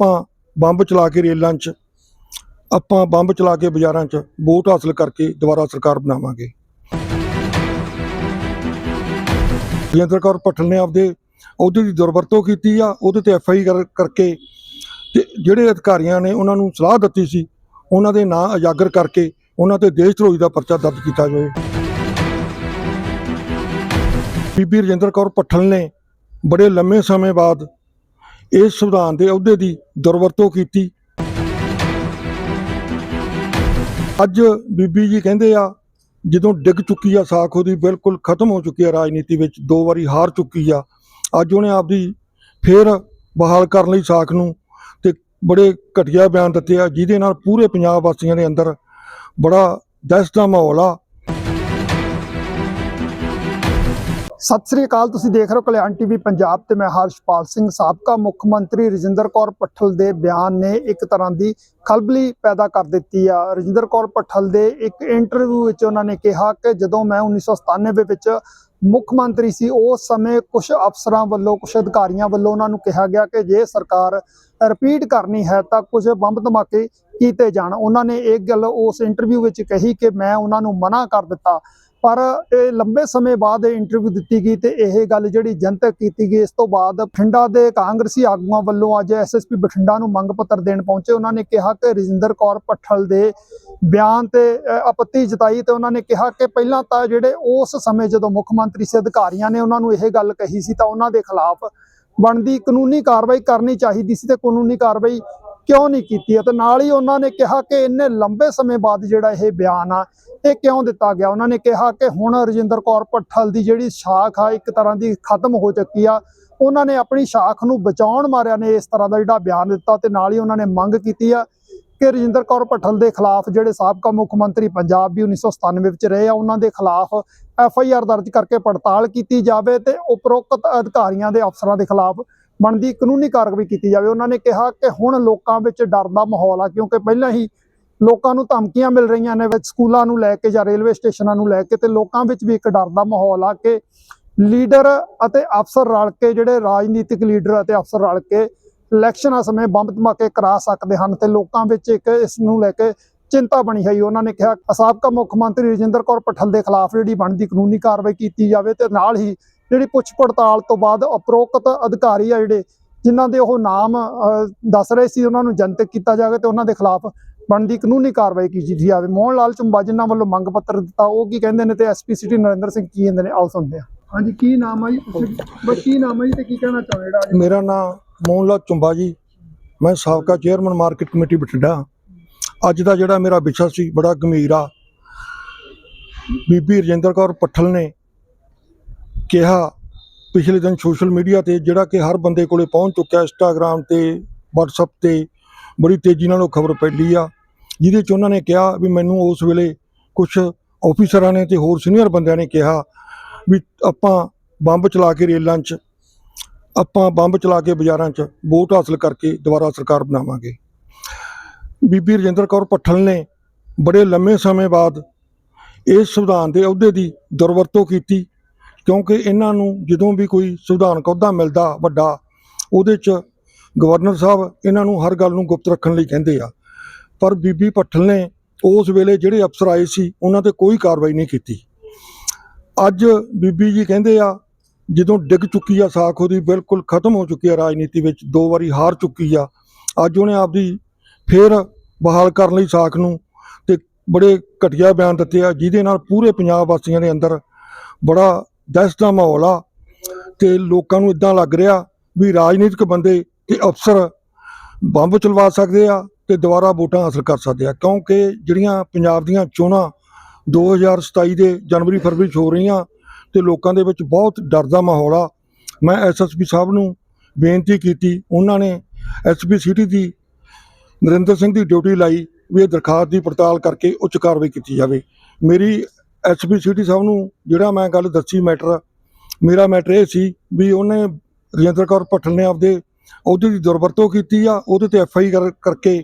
ਆਪਾਂ ਬੰਬ ਚਲਾ ਕੇ ਰੇਲਾਂ 'ਚ, ਆਪਾਂ ਬੰਬ ਚਲਾ ਕੇ ਬਾਜ਼ਾਰਾਂ 'ਚ ਵੋਟ ਹਾਸਲ ਕਰਕੇ ਦੁਬਾਰਾ ਸਰਕਾਰ ਬਣਾਵਾਂਗੇ। ਰਜਿੰਦਰ ਕੌਰ ਭੱਠਲ ਨੇ ਆਪਦੇ ਉਹਦੇ ਦੀ ਦੁਰਵਰਤੋਂ ਕੀਤੀ ਆ, ਉਹਦੇ ਤੇ ਐਫ ਆਈ ਆਰ ਕਰਕੇ ਤੇ ਜਿਹੜੇ ਅਧਿਕਾਰੀਆਂ ਨੇ ਉਹਨਾਂ ਨੂੰ ਸਲਾਹ ਦਿੱਤੀ ਸੀ, ਉਹਨਾਂ ਦੇ ਨਾਂ ਉਜਾਗਰ ਕਰਕੇ ਉਹਨਾਂ ਤੇ ਦੇਸ਼ ਧਰੋਹੀ ਦਾ ਪਰਚਾ ਦਰਜ ਕੀਤਾ ਜਾਵੇ। ਬੀਬੀ ਰਜਿੰਦਰ ਕੌਰ ਭੱਠਲ ਨੇ ਬੜੇ ਲੰਮੇ ਸਮੇਂ ਬਾਅਦ ਇਸ ਸੰਵਿਧਾਨ ਦੇ ਅਹੁਦੇ ਦੀ ਦੁਰਵਰਤੋਂ ਕੀਤੀ। ਅੱਜ ਬੀਬੀ ਜੀ ਕਹਿੰਦੇ ਆ, ਜਦੋਂ ਡਿੱਗ ਚੁੱਕੀ ਆ, ਸਾਖ ਉਹਦੀ ਬਿਲਕੁਲ ਖਤਮ ਹੋ ਚੁੱਕੀ ਆ, ਰਾਜਨੀਤੀ ਵਿੱਚ ਦੋ ਵਾਰੀ ਹਾਰ ਚੁੱਕੀ ਆ। ਅੱਜ ਉਹਨੇ ਆਪਦੀ ਫੇਰ ਬਹਾਲ ਕਰਨ ਲਈ ਸਾਖ ਨੂੰ ਤੇ ਬੜੇ ਘਟੀਆ ਬਿਆਨ ਦਿੱਤੇ ਆ, ਜਿਹਦੇ ਨਾਲ ਪੂਰੇ ਪੰਜਾਬ ਵਾਸੀਆਂ ਦੇ ਅੰਦਰ ਬੜਾ ਦਹਿਸ਼ਤ ਦਾ ਮਾਹੌਲ ਆ। ਸਤਿ ਸ੍ਰੀ ਅਕਾਲ, ਤੁਸੀਂ ਦੇਖ ਰਹੇ ਹੋ ਕਲਿਆਣ ਟੀਵੀ ਪੰਜਾਬ ਤੇ ਮੈਂ ਹਰਸ਼ਪਾਲ ਸਿੰਘ ਸਾਬਕਾ ਮੁੱਖ ਮੰਤਰੀ ਰਜਿੰਦਰ ਕੌਰ ਪੱਠਲ ਦੇ ਬਿਆਨ ਨੇ ਇੱਕ ਤਰ੍ਹਾਂ ਦੀ ਖਲਬਲੀ ਪੈਦਾ ਕਰ ਦਿੱਤੀ ਆ। ਰਜਿੰਦਰ ਕੌਰ ਪੱਠਲ ਦੇ ਇੱਕ ਇੰਟਰਵਿਊ ਵਿੱਚ ਉਹਨਾਂ ਨੇ ਕਿਹਾ ਕਿ ਜਦੋਂ ਮੈਂ 1997 ਵਿੱਚ ਮੁੱਖ ਮੰਤਰੀ ਸੀ, ਉਸ ਸਮੇਂ ਕੁਝ ਅਫਸਰਾਂ ਵੱਲੋਂ ਕੁਝ ਅਧਿਕਾਰੀਆਂ ਵੱਲੋਂ ਉਹਨਾਂ ਨੂੰ ਕਿਹਾ ਗਿਆ ਕਿ ਜੇ ਸਰਕਾਰ ਰਿਪੀਟ ਕਰਨੀ ਹੈ ਤਾਂ ਕੁਝ ਬੰਬ ਧਮਾਕੇ ਕੀਤੇ ਜਾਣ। ਉਹਨਾਂ ਨੇ ਇਹ ਗੱਲ ਉਸ ਇੰਟਰਵਿਊ ਵਿੱਚ ਕਹੀ ਕਿ ਮੈਂ ਉਹਨਾਂ ਨੂੰ ਮਨਾ ਕਰ ਦਿੱਤਾ। ਪਰ ਇਹ ਲੰਬੇ ਸਮੇਂ ਬਾਅਦ ਇਹ ਇੰਟਰਵਿਊ ਦਿੱਤੀ ਗਈ ਤੇ ਇਹ ਗੱਲ ਜਿਹੜੀ ਜਨਤਕ ਕੀਤੀ ਗਈ, ਇਸ ਤੋਂ ਬਾਅਦ ਬਠਿੰਡਾ ਦੇ ਕਾਂਗਰਸੀ ਆਗੂਆਂ ਵੱਲੋਂ ਅੱਜ ਐਸਐਸਪੀ ਬਠਿੰਡਾ ਨੂੰ ਮੰਗ ਪੱਤਰ ਦੇਣ ਪਹੁੰਚੇ। ਉਹਨਾਂ ਨੇ ਕਿਹਾ ਕਿ ਰਜਿੰਦਰ ਕੌਰ ਪੱਠਲ ਦੇ ਬਿਆਨ ਤੇ ਆਪੱਤੀ ਜਤਾਈ ਤੇ ਉਹਨਾਂ ਨੇ ਕਿਹਾ ਕਿ ਪਹਿਲਾਂ ਤਾਂ ਜਿਹੜੇ ਉਸ ਸਮੇਂ ਜਦੋਂ ਮੁੱਖ ਮੰਤਰੀ ਸੀ, ਅਧਿਕਾਰੀਆਂ ਨੇ ਉਹਨਾਂ ਨੂੰ ਇਹ ਗੱਲ ਕਹੀ ਸੀ ਤਾਂ ਉਹਨਾਂ ਦੇ ਖਿਲਾਫ ਬਣਦੀ ਕਾਨੂੰਨੀ ਕਾਰਵਾਈ ਕਰਨੀ ਚਾਹੀਦੀ ਸੀ ਤੇ ਕਾਨੂੰਨੀ ਕਾਰਵਾਈ ਕਿਉਂ ਨਹੀਂ ਕੀਤੀ। ਅਤੇ ਨਾਲ ਹੀ ਉਹਨਾਂ ਨੇ ਕਿਹਾ ਕਿ ਇੰਨੇ ਲੰਬੇ ਸਮੇਂ ਬਾਅਦ ਜਿਹੜਾ ਇਹ ਬਿਆਨ ਆ ਇਹ ਕਿਉਂ ਦਿੱਤਾ ਗਿਆ? ਉਹਨਾਂ ਨੇ ਕਿਹਾ ਕਿ ਹੁਣ ਰਜਿੰਦਰ ਕੌਰ ਭੱਠਲ ਦੀ ਜਿਹੜੀ ਸ਼ਾਖ ਆ, ਇੱਕ ਤਰ੍ਹਾਂ ਦੀ ਖਤਮ ਹੋ ਚੁੱਕੀ ਆ। ਉਹਨਾਂ ਨੇ ਆਪਣੀ ਸ਼ਾਖ ਨੂੰ ਬਚਾਉਣ ਮਾਰਿਆ ਨੇ, ਇਸ ਤਰ੍ਹਾਂ ਦਾ ਜਿਹੜਾ ਬਿਆਨ ਦਿੱਤਾ ਤੇ ਨਾਲ ਹੀ ਉਹਨਾਂ ਨੇ ਮੰਗ ਕੀਤੀ ਆ ਕਿ ਰਜਿੰਦਰ ਕੌਰ ਭੱਠਲ ਦੇ ਖਿਲਾਫ ਜਿਹੜੇ ਸਾਬਕਾ ਮੁੱਖ ਮੰਤਰੀ ਪੰਜਾਬ ਵੀ 1997 ਵਿੱਚ ਰਹੇ ਆ, ਉਹਨਾਂ ਦੇ ਖਿਲਾਫ ਐਫ ਆਈ ਆਰ ਦਰਜ ਕਰਕੇ ਪੜਤਾਲ ਕੀਤੀ ਜਾਵੇ ਤੇ ਉਪਰੋਕਤ ਅਧਿਕਾਰੀਆਂ ਦੇ ਅਫਸਰਾਂ ਦੇ ਖਿਲਾਫ ਬਣਦੀ ਕਾਨੂੰਨੀ ਕਾਰਵਾਈ ਕੀਤੀ ਜਾਵੇ। ਉਹਨਾਂ ਨੇ ਕਿਹਾ ਕਿ ਹੁਣ ਲੋਕਾਂ ਵਿੱਚ ਡਰ ਦਾ ਮਾਹੌਲ ਆ, ਕਿਉਂਕਿ ਪਹਿਲਾਂ ਹੀ ਲੋਕਾਂ ਨੂੰ ਧਮਕੀਆਂ ਮਿਲ ਰਹੀਆਂ ਨੇ ਵਿੱਚ ਸਕੂਲਾਂ ਨੂੰ ਲੈ ਕੇ ਜਾਂ ਰੇਲਵੇ ਸਟੇਸ਼ਨਾਂ ਨੂੰ ਲੈ ਕੇ ਤੇ ਲੋਕਾਂ ਵਿੱਚ ਵੀ ਇੱਕ ਡਰ ਦਾ ਮਾਹੌਲ ਆ ਕਿ ਲੀਡਰ ਅਤੇ ਅਫਸਰ ਰਲ ਕੇ ਜਿਹੜੇ ਰਾਜਨੀਤਿਕ ਲੀਡਰ ਅਤੇ ਅਫਸਰ ਰਲ ਕੇ ਇਲੈਕਸ਼ਨਾਂ ਸਮੇਂ ਬੰਬ ਧਮਾਕੇ ਕਰਾ ਸਕਦੇ ਹਨ ਤੇ ਲੋਕਾਂ ਵਿੱਚ ਇੱਕ ਇਸ ਨੂੰ ਲੈ ਕੇ ਚਿੰਤਾ ਬਣੀ ਹੋਈ। ਉਹਨਾਂ ਨੇ ਕਿਹਾ, ਸਾਬਕਾ ਮੁੱਖ ਮੰਤਰੀ ਰਜਿੰਦਰ ਕੌਰ ਪਠਲ ਦੇ ਖਿਲਾਫ ਜਿਹੜੀ ਬਣਦੀ ਕਾਨੂੰਨੀ ਕਾਰਵਾਈ ਕੀਤੀ ਜਾਵੇ ਤੇ ਨਾਲ ਹੀ ਜਿਹੜੀ ਪੁੱਛ ਪੜਤਾਲ ਤੋਂ ਬਾਅਦ ਉਪਰੋਕਤ ਅਧਿਕਾਰੀ ਆ ਜਿਹੜੇ, ਜਿਨ੍ਹਾਂ ਦੇ ਉਹ ਨਾਮ ਦੱਸ ਰਹੇ ਸੀ, ਉਹਨਾਂ ਨੂੰ ਜਨਤਕ ਕੀਤਾ ਜਾਵੇ ਤੇ ਉਹਨਾਂ ਦੇ ਖਿਲਾਫ ਬਣਦੀ ਕਾਨੂੰਨੀ ਕਾਰਵਾਈ ਕੀਤੀ ਜਾਵੇ? ਮੋਹਨ ਲਾਲ ਚੰਬਾ ਜਿਨ੍ਹਾਂ ਵੱਲੋਂ ਮੰਗ ਪੱਤਰ ਦਿੱਤਾ ਉਹ ਕੀ ਕਹਿੰਦੇ ਨੇ ਤੇ ਐਸਪੀ ਸਿਟੀ ਨਰਿੰਦਰ ਸਿੰਘ ਕੀ ਕਹਿੰਦੇ ਨੇ? ਆਓ ਸੁਣਦੇ ਹਾਂ। ਹਾਂਜੀ ਕੀ ਨਾਮ ਆ ਜੀ? ਬਸ ਕੀ ਨਾਮ ਆ ਜੀ ਤੇ ਕੀ ਕਹਿਣਾ ਚਾਹੁੰਦੇ ਜਿਹੜਾ ਅੱਜ ਮੇਰਾ ਨਾਮ ਮੋਹਨ ਲਾਲ ਚੁੰਬਾ ਜੀ। ਮੈਂ ਸਾਬਕਾ ਚੇਅਰਮੈਨ ਮਾਰਕੀਟ ਕਮੇਟੀ ਬਠਿੰਡਾ। ਅੱਜ ਦਾ ਜਿਹੜਾ ਮੇਰਾ ਵਿਸ਼ਾ ਸੀ ਬੜਾ ਗੰਭੀਰ ਆ। ਬੀਬੀ ਰਜਿੰਦਰ ਕੌਰ ਪੱਠਲ ਨੇ ਕਿਹਾ ਪਿਛਲੇ ਦਿਨ ਸੋਸ਼ਲ ਮੀਡੀਆ ਤੇ ਜਿਹੜਾ ਕਿ ਹਰ ਬੰਦੇ ਕੋਲੇ ਪਹੁੰਚ ਚੁੱਕਿਆ ਇੰਸਟਾਗ੍ਰam ਤੇ WhatsApp ਤੇ ਬੜੀ ਤੇਜ਼ੀ ਨਾਲ ਉਹ ਖਬਰ ਫੈਲੀ ਆ। ਜਿਹਦੇ ਚ ਉਹਨਾਂ ਨੇ ਕਿਹਾ ਵੀ ਮੈਨੂੰ ਉਸ ਵੇਲੇ ਕੁਝ ਆਫੀਸਰਾਂ ਨੇ ਤੇ ਹੋਰ ਸੀਨੀਅਰ ਬੰਦਿਆਂ ਨੇ ਕਿਹਾ ਵੀ ਆਪਾਂ ਬੰਬ ਚਲਾ ਕੇ ਰੇਲਾਂ 'ਚ, ਆਪਾਂ ਬੰਬ ਚਲਾ ਕੇ ਬਾਜ਼ਾਰਾਂ 'ਚ ਵੋਟ ਹਾਸਲ ਕਰਕੇ ਦੁਬਾਰਾ ਸਰਕਾਰ ਬਣਾਵਾਂਗੇ। ਬੀਬੀ ਰਜਿੰਦਰ ਕੌਰ ਭੱਠਲ ਨੇ ਬੜੇ ਲੰਮੇ ਸਮੇਂ ਬਾਅਦ ਇਸ ਸੰਵਿਧਾਨ ਦੇ ਅਹੁਦੇ ਦੀ ਦੁਰਵਰਤੋਂ ਕੀਤੀ, ਕਿਉਂਕਿ ਇਹਨਾਂ ਨੂੰ ਜਦੋਂ ਵੀ ਕੋਈ ਸੰਵਿਧਾਨਕ ਅਹੁਦਾ ਮਿਲਦਾ ਵੱਡਾ, ਉਹਦੇ 'ਚ ਗਵਰਨਰ ਸਾਹਿਬ ਇਹਨਾਂ ਨੂੰ ਹਰ ਗੱਲ ਨੂੰ ਗੁਪਤ ਰੱਖਣ ਲਈ ਕਹਿੰਦੇ ਆ। ਪਰ ਬੀਬੀ ਭੱਠਲ ਨੇ ਉਸ ਵੇਲੇ ਜਿਹੜੇ ਅਫਸਰ ਆਏ ਸੀ, ਉਹਨਾਂ ਤੇ ਕੋਈ ਕਾਰਵਾਈ ਨਹੀਂ ਕੀਤੀ। ਅੱਜ ਬੀਬੀ ਜੀ ਕਹਿੰਦੇ ਆ, ਜਦੋਂ ਡਿੱਗ ਚੁੱਕੀ ਆ ਸਾਖ ਉਹਦੀ, ਬਿਲਕੁਲ ਖਤਮ ਹੋ ਚੁੱਕੀ ਆ ਰਾਜਨੀਤੀ ਵਿੱਚ, ਦੋ ਵਾਰੀ ਹਾਰ ਚੁੱਕੀ ਆ। ਅੱਜ ਉਹਨੇ ਆਪਦੀ ਫੇਰ ਬਹਾਲ ਕਰਨ ਲਈ ਸਾਖ ਨੂੰ ਤੇ ਬੜੇ ਘਟੀਆ ਬਿਆਨ ਦਿੱਤੇ ਆ, ਜਿਹਦੇ ਨਾਲ ਪੂਰੇ ਪੰਜਾਬ ਵਾਸੀਆਂ ਦੇ ਅੰਦਰ ਬੜਾ ਦਹਿਸ਼ਤ ਦਾ ਮਾਹੌਲ ਆ ਤੇ ਲੋਕਾਂ ਨੂੰ ਇਦਾਂ ਲੱਗ ਰਿਹਾ ਵੀ ਰਾਜਨੀਤਿਕ ਬੰਦੇ ਤੇ ਅਫਸਰ ਬੰਬ ਚਲਵਾ ਸਕਦੇ ਆ ਤੇ ਦੁਬਾਰਾ ਵੋਟਾਂ ਹਾਸਲ ਕਰ ਸਕਦੇ ਆ। ਕਿਉਂਕਿ ਜਿਹੜੀਆਂ ਪੰਜਾਬ ਦੀਆਂ ਚੋਣਾਂ 2027 ਦੇ ਜਨਵਰੀ, ਫਰਵਰੀ 'ਚ ਹੋ ਰਹੀਆਂ ਤੇ ਲੋਕਾਂ ਦੇ ਵਿੱਚ ਬਹੁਤ ਡਰ ਦਾ ਮਾਹੌਲ ਆ। ਮੈਂ ਐਸਐਸਪੀ ਸਾਹਿਬ ਨੂੰ ਬੇਨਤੀ ਕੀਤੀ, ਉਹਨਾਂ ਨੇ ਐਸਪੀ ਸਿਟੀ ਦੀ ਨਰਿੰਦਰ ਸਿੰਘ ਦੀ ਡਿਊਟੀ ਲਾਈ ਵੀ ਇਹ ਦਰਖਾਸਤ ਦੀ ਪੜਤਾਲ ਕਰਕੇ ਉੱਚ ਕਾਰਵਾਈ ਕੀਤੀ ਜਾਵੇ। ਮੇਰੀ ਐਸਪੀ ਸਿਟੀ ਸਾਹਿਬ ਨੂੰ ਜਿਹੜਾ ਮੈਂ ਗੱਲ ਦੱਸੀ ਮੈਟਰ ਮੇਰਾ ਮੈਟਰ ਇਹ ਸੀ ਵੀ ਉਹਨੇ ਰਜਿੰਦਰ ਕੌਰ ਭੱਠਲ ਨੇ ਆਪਦੇ ਅਹੁਦੇ ਦੀ ਦੁਰਵਰਤੋਂ ਕੀਤੀ ਆ ਉਹਦੇ ਤੇ ਐਫ ਆਈ ਆਰ ਕਰਕੇ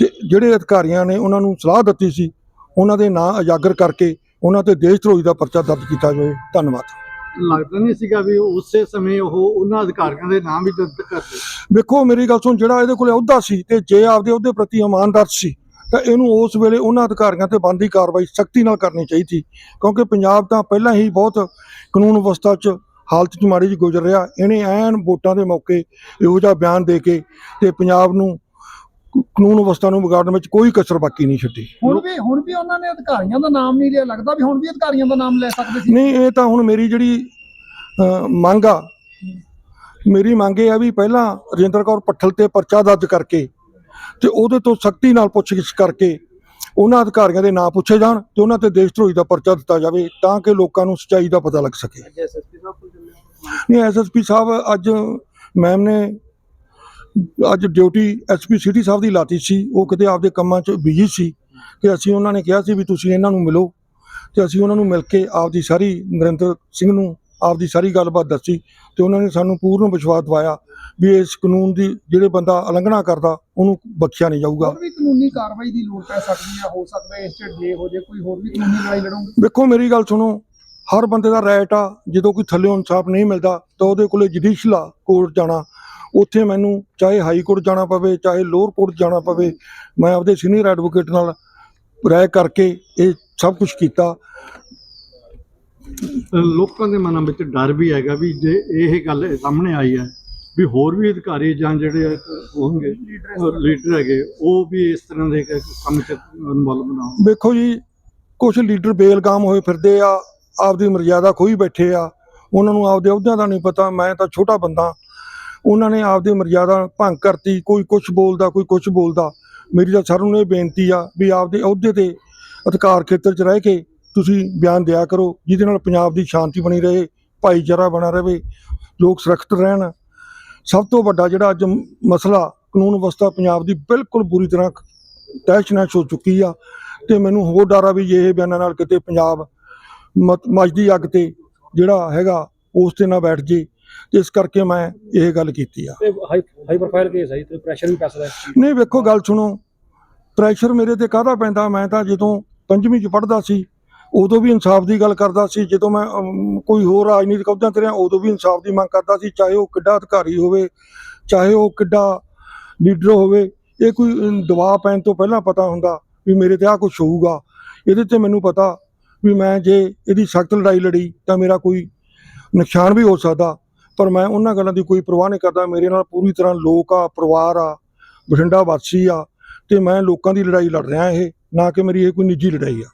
ਤੇ ਜਿਹੜੇ ਅਧਿਕਾਰੀਆਂ ਨੇ ਉਹਨਾਂ ਨੂੰ ਸਲਾਹ ਦਿੱਤੀ ਸੀ ਉਹਨਾਂ ਦੇ ਨਾਂ ਉਜਾਗਰ ਕਰਕੇ ਉਹਨਾਂ ਤੇ ਦੇਸ਼ ਧਰੋਹੀ ਦਾ ਪਰਚਾ ਦਰਜ ਕੀਤਾ ਜਾਵੇ। ਧੰਨਵਾਦ। ਲੱਗਦਾ ਨਹੀਂ ਸੀਗਾ ਵੀ ਉਸੇ ਸਮੇਂ ਉਹ ਉਹਨਾਂ ਅਧਿਕਾਰੀਆਂ ਦੇ ਨਾਮ ਵੀ ਦਰਜ ਕਰਦੇ ਵੇਖੋ ਮੇਰੀ ਗੱਲ ਸੁਣ ਜਿਹੜਾ ਇਹਦੇ ਕੋਲੇ ਅਹੁਦਾ ਸੀ ਤੇ ਜੇ ਆਪਦੇ ਅਹੁਦੇ ਪ੍ਰਤੀ ਇਮਾਨਦਾਰ ਸੀ ਤਾਂ ਇਹਨੂੰ ਉਸ ਵੇਲੇ ਉਹਨਾਂ ਅਧਿਕਾਰੀਆਂ ਤੇ ਬੰਦੀ ਕਾਰਵਾਈ ਸਖਤੀ ਨਾਲ ਕਰਨੀ ਚਾਹੀਦੀ ਕਿਉਂਕਿ ਪੰਜਾਬ ਤਾਂ ਪਹਿਲਾਂ ਹੀ ਬਹੁਤ ਕਾਨੂੰਨ ਵਿਵਸਥਾ 'ਚ ਹਾਲਤ 'ਚ ਮਾੜੀ ਜਿਹੀ ਗੁਜ਼ਰ ਰਿਹਾ ਇਹਨੇ ਐਨ ਵੋਟਾਂ ਦੇ ਮੌਕੇ ਇਹੋ ਜਿਹਾ ਬਿਆਨ ਦੇ ਕੇ ਤੇ ਪੰਜਾਬ ਨੂੰ ਕਾਨੂੰਨ ਵਿਵਸਥਾ ਨੂੰ ਵਿਗਾੜਨ ਵਿੱਚ ਕੋਈ ਕਸਰ ਬਾਕੀ ਨਹੀਂ ਛੱਡੀ। ਹੁਣ ਵੀ ਹੁਣ ਵੀ ਉਹਨਾਂ ਨੇ ਅਧਿਕਾਰੀਆਂ ਦਾ ਨਾਮ ਨਹੀਂ ਲਿਆ ਲੱਗਦਾ ਵੀ ਹੁਣ ਵੀ ਅਧਿਕਾਰੀਆਂ ਦਾ ਨਾਮ ਲੈ ਸਕਦੇ ਸੀ। ਨਹੀਂ ਇਹ ਤਾਂ ਹੁਣ ਮੇਰੀ ਜਿਹੜੀ ਮੰਗ ਆ ਮੇਰੀ ਮੰਗ ਇਹ ਆ ਵੀ ਪਹਿਲਾਂ ਰਜਿੰਦਰ ਕੌਰ ਪੱਠਲ ਤੇ ਪਰਚਾ ਦਰਜ ਕਰਕੇ ਤੇ ਉਹਦੇ ਤੋਂ ਸਖਤੀ ਨਾਲ ਪੁੱਛਗਿੱਛ ਕਰਕੇ ਉਹਨਾਂ ਅਧਿਕਾਰੀਆਂ ਦੇ ਨਾਂ ਪੁੱਛੇ ਜਾਣ ਤੇ ਉਹਨਾਂ ਤੇ ਦੇਸ਼ ਧਰੋਹੀ ਦਾ ਪਰਚਾ ਦਿੱਤਾ ਜਾਵੇ ਤਾਂ ਕਿ ਲੋਕਾਂ ਨੂੰ ਸੱਚਾਈ ਦਾ ਪਤਾ ਲੱਗ ਸਕੇ। ਨਹੀਂ ਐਸਐਸਪੀ ਸਾਹਿਬ ਅੱਜ ਮੈਮ ਨੇ ਅੱਜ ਡਿਊਟੀ ਐਸਪੀ ਸਿਟੀ ਸਾਹਿਬ ਦੀ ਲਾਤੀ ਸੀ। ਉਹ ਕਿਤੇ ਆਪਦੇ ਕੰਮਾਂ 'ਚ ਬਿਜ਼ੀ ਸੀ ਤੇ ਅਸੀਂ ਉਹਨਾਂ ਨੇ ਕਿਹਾ ਸੀ ਵੀ ਤੁਸੀਂ ਇਹਨਾਂ ਨੂੰ ਮਿਲੋ ਤੇ ਅਸੀਂ ਉਹਨਾਂ ਨੂੰ ਮਿਲ ਕੇ ਆਪਦੀ ਸਾਰੀ ਨਰਿੰਦਰ ਸਿੰਘ ਨੂੰ ਆਪਦੀ ਸਾਰੀ ਗੱਲਬਾਤ ਦੱਸੀ ਤੇ ਉਹਨਾਂ ਨੇ ਸਾਨੂੰ ਪੂਰਨ ਵਿਸ਼ਵਾਸ ਦਿਵਾਇਆ ਵੀ ਇਸ ਕਾਨੂੰਨ ਦੀ ਜਿਹੜੇ ਬੰਦਾ ਉਲੰਘਣਾ ਕਰਦਾ ਉਹਨੂੰ ਬਖਸ਼ਿਆ ਨਹੀਂ ਜਾਊਗਾ। ਹੋਰ ਵੀ ਕਾਨੂੰਨੀ ਕਾਰਵਾਈ ਦੀ ਲੋੜ ਪੈ ਸਕਦੀ ਹੈ ਹੋ ਸਕਦਾ ਇਸ ਤੇ ਡੇ ਹੋ ਜੇ ਕੋਈ ਹੋਰ ਵੀ ਕਾਨੂੰਨੀ ਲੜਾਈ ਲੜੋਗੇ? ਵੇਖੋ ਮੇਰੀ ਗੱਲ ਸੁਣੋ ਹਰ ਬੰਦੇ ਦਾ ਰਾਈਟ ਆ ਜਦੋਂ ਕੋਈ ਥੱਲੇ ਇਨਸਾਫ ਨਹੀਂ ਮਿਲਦਾ ਤਾਂ ਉਹਦੇ ਕੋਲੇ ਜੁਡੀਸ਼ੀਅਲ ਕੋਰਟ ਜਾਣਾ ਉੱਥੇ ਮੈਨੂੰ ਚਾਹੇ ਹਾਈ ਕੋਰਟ ਜਾਣਾ ਪਵੇ ਚਾਹੇ ਲੋਅਰ ਕੋਰਟ ਜਾਣਾ ਪਵੇ ਮੈਂ ਆਪਦੇ ਸੀਨੀਅਰ ਐਡਵੋਕੇਟ ਨਾਲ ਰਾਏ ਕਰਕੇ ਇਹ ਸਭ ਕੁਝ ਕੀਤਾ। ਲੋਕਾਂ ਦੇ ਮਨਾਂ ਵਿੱਚ ਡਰ ਵੀ ਹੈਗਾ ਵੀ ਜੇ ਇਹ ਗੱਲ ਸਾਹਮਣੇ ਆਈ ਹੈ ਵੀ ਹੋਰ ਵੀ ਅਧਿਕਾਰੀ ਜਾਂ ਜਿਹੜੇ ਆ ਹੋਣਗੇ, ਲੀਡਰ ਹੈਗੇ, ਉਹ ਵੀ ਇਸ ਤਰ੍ਹਾਂ ਦੇ ਕੰਮ ਚ ਇਨਵੋਲਵ ਨਾ ਵੇਖੋ ਜੀ ਕੁਝ ਲੀਡਰ ਬੇਲਗਾਮ ਹੋਏ ਫਿਰਦੇ ਆ, ਆਪਦੀ ਮਰਜ਼ਾਦਾ ਖੋਈ ਬੈਠੇ ਆ, ਉਹਨਾਂ ਨੂੰ ਆਪਦੇ ਅਹੁਦਿਆਂ ਦਾ ਨਹੀਂ ਪਤਾ, ਮੈਂ ਤਾਂ ਛੋਟਾ ਬੰਦਾ, ਉਹਨਾਂ ਨੇ ਆਪਦੀ ਮਰਜ਼ਾਦਾ ਭੰਗ ਕਰਤੀ, ਕੋਈ ਕੁਝ ਬੋਲਦਾ, ਕੋਈ ਕੁਝ ਬੋਲਦਾ। ਮੇਰੀ ਤਾਂ ਸਾਰਿਆਂ ਨੂੰ ਇਹ ਬੇਨਤੀ ਆ ਵੀ ਆਪਦੇ ਅਹੁਦੇ ਤੇ ਅਧਿਕਾਰ ਖੇਤਰ 'ਚ ਰਹਿ ਕੇ ਤੁਸੀਂ ਬਿਆਨ ਦਿਆ ਕਰੋ ਜਿਹਦੇ ਨਾਲ ਪੰਜਾਬ ਦੀ ਸ਼ਾਂਤੀ ਬਣੀ ਰਹੇ ਭਾਈਚਾਰਾ ਬਣਾ ਰਹੇ ਲੋਕ ਸੁਰੱਖਿਅਤ ਰਹਿਣ। ਸਭ ਤੋਂ ਵੱਡਾ ਜਿਹੜਾ ਅੱਜ ਮਸਲਾ ਕਾਨੂੰਨ ਵਿਵਸਥਾ ਪੰਜਾਬ ਦੀ ਬਿਲਕੁਲ ਬੁਰੀ ਤਰ੍ਹਾਂ ਤਹਿਸ਼-ਨਹਿਸ਼ ਹੋ ਚੁੱਕੀ ਆ ਤੇ ਮੈਨੂੰ ਹੋਰ ਡਰ ਆ ਵੀ ਜੇ ਇਹ ਬਿਆਨਾਂ ਨਾਲ ਕਿਤੇ ਪੰਜਾਬ ਮਤ- ਮੱਝ ਦੀ ਅੱਗ ਤੇ ਜਿਹੜਾ ਹੈਗਾ ਉਸ ਤੇ ਨਾ ਬੈਠ ਜੇ। ਤੇ ਇਸ ਕਰਕੇ ਮੈਂ ਇਹ ਗੱਲ ਕੀਤੀ ਆ। ਹਾਈ ਪ੍ਰੋਫਾਈਲ ਕੇਸ ਹੈ ਤੇ ਪ੍ਰੈਸ਼ਰ ਵੀ ਪੈ ਸਕਦਾ ਨਹੀਂ ਵੇਖੋ ਗੱਲ ਸੁਣੋ। ਪ੍ਰੈਸ਼ਰ ਮੇਰੇ ਤੇ ਕਾਹਦਾ ਪੈਂਦਾ? ਮੈਂ ਤਾਂ ਜਦੋਂ ਪੰਜਵੀਂ ਚ ਪੜ੍ਹਦਾ ਸੀ ਉਦੋਂ ਵੀ ਇਨਸਾਫ ਦੀ ਗੱਲ ਕਰਦਾ ਸੀ, ਜਦੋਂ ਮੈਂ ਕੋਈ ਹੋਰ ਰਾਜਨੀਤਿਕ ਅਹੁਦਿਆਂ ਤੇ ਰਿਹਾ, ਉਦੋਂ ਵੀ ਇਨਸਾਫ ਦੀ ਮੰਗ ਕਰਦਾ ਸੀ, ਚਾਹੇ ਉਹ ਕਿੱਡਾ ਅਧਿਕਾਰੀ ਹੋਵੇ, ਚਾਹੇ ਉਹ ਕਿੱਡਾ ਲੀਡਰ ਹੋਵੇ, ਇਹ ਕੋਈ ਦਬਾਅ ਪੈਣ ਤੋਂ ਪਹਿਲਾਂ ਪਤਾ ਹੁੰਦਾ ਵੀ ਮੇਰੇ ਤੇ ਆ ਕੁਝ ਹੋਊਗਾ। ਇਹਦੇ ਤੇ ਮੈਨੂੰ ਪਤਾ ਵੀ ਮੈਂ ਜੇ ਇਹਦੀ ਸਖਤ ਲੜਾਈ ਲੜੀ, ਤਾਂ ਮੇਰਾ ਕੋਈ ਨੁਕਸਾਨ ਵੀ ਹੋ ਸਕਦਾ। ਪਰ ਮੈਂ ਉਹਨਾਂ ਗੱਲਾਂ ਦੀ ਕੋਈ ਪਰਵਾਹ ਨਹੀਂ ਕਰਦਾ। ਮੇਰੇ ਨਾਲ ਪੂਰੀ ਤਰ੍ਹਾਂ ਲੋਕ ਆ, ਪਰਿਵਾਰ ਆ, ਬਠਿੰਡਾ ਵਾਸੀ ਆ, ਤੇ ਮੈਂ ਲੋਕਾਂ ਦੀ ਲੜਾਈ ਲੜ ਰਿਹਾ ਇਹ, ਨਾ ਕਿ ਮੇਰੀ ਇਹ ਕੋਈ ਨਿੱਜੀ ਲੜਾਈ ਆ।